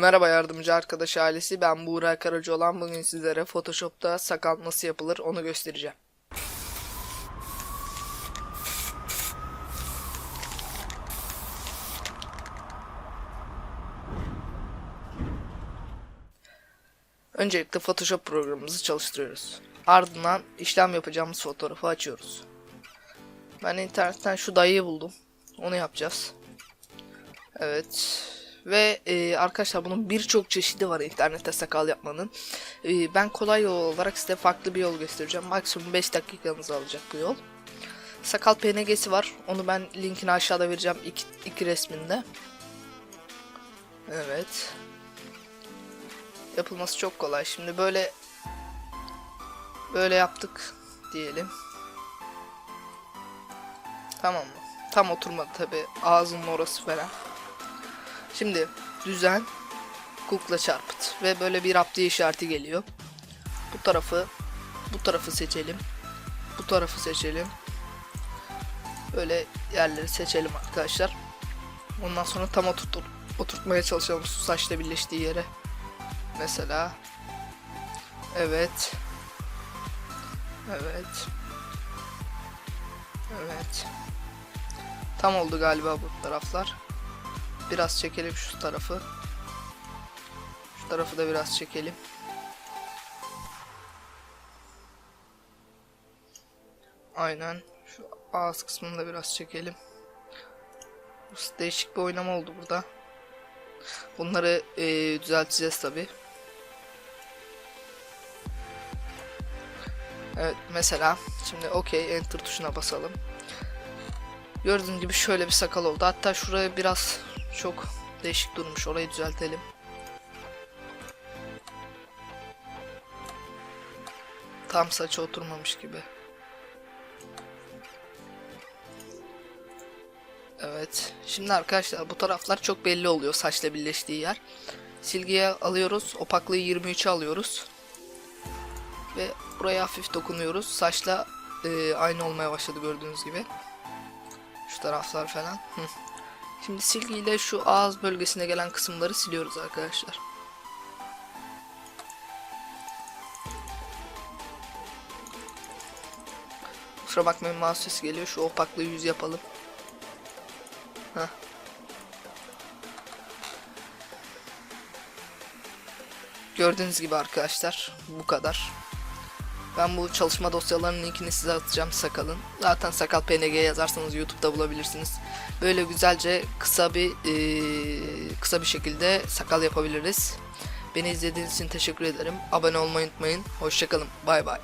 Merhaba yardımcı arkadaş ailesi ben Buğra Karacaoğlan bugün sizlere Photoshop'ta sakal nasıl yapılır onu göstereceğim. Öncelikle Photoshop programımızı çalıştırıyoruz. Ardından işlem yapacağımız fotoğrafı açıyoruz. Ben internetten şu dayıyı buldum. Onu yapacağız. Evet. Ve e, arkadaşlar bunun birçok çeşidi var internette sakal yapmanın. E, ben kolay yol olarak size farklı bir yol göstereceğim. Maksimum 5 dakikanızı alacak bu yol. Sakal PNG'si var. Onu ben linkini aşağıda vereceğim iki, iki resminde. Evet. Yapılması çok kolay. Şimdi böyle böyle yaptık diyelim. Tamam mı? Tam oturmadı tabi ağzının orası falan. Şimdi düzen kukla çarpıt ve böyle bir apti işareti geliyor. Bu tarafı bu tarafı seçelim. Bu tarafı seçelim. Böyle yerleri seçelim arkadaşlar. Ondan sonra tam oturtur, oturtmaya çalışalım şu saçla birleştiği yere. Mesela Evet. Evet. Evet. Tam oldu galiba bu taraflar. Biraz çekelim şu tarafı. Şu tarafı da biraz çekelim. Aynen. Şu ağız kısmını da biraz çekelim. Değişik bir oynama oldu burada. Bunları eee, düzelteceğiz tabi. Evet mesela şimdi OK enter tuşuna basalım. Gördüğünüz gibi şöyle bir sakal oldu. Hatta şuraya biraz çok değişik durmuş. Orayı düzeltelim. Tam saça oturmamış gibi. Evet. Şimdi arkadaşlar bu taraflar çok belli oluyor saçla birleştiği yer. Silgiye alıyoruz. Opaklığı 23'e alıyoruz. Ve buraya hafif dokunuyoruz. Saçla e, aynı olmaya başladı gördüğünüz gibi. Şu taraflar falan. Şimdi silgiyle şu ağız bölgesine gelen kısımları siliyoruz arkadaşlar. Kusura bakmayın mouse sesi geliyor. Şu opaklığı yüz yapalım. Heh. Gördüğünüz gibi arkadaşlar bu kadar. Ben bu çalışma dosyalarının linkini size atacağım sakalın. Zaten sakal png yazarsanız YouTube'da bulabilirsiniz. Böyle güzelce kısa bir eee, kısa bir şekilde sakal yapabiliriz. Beni izlediğiniz için teşekkür ederim. Abone olmayı unutmayın. Hoşçakalın. Bay bay.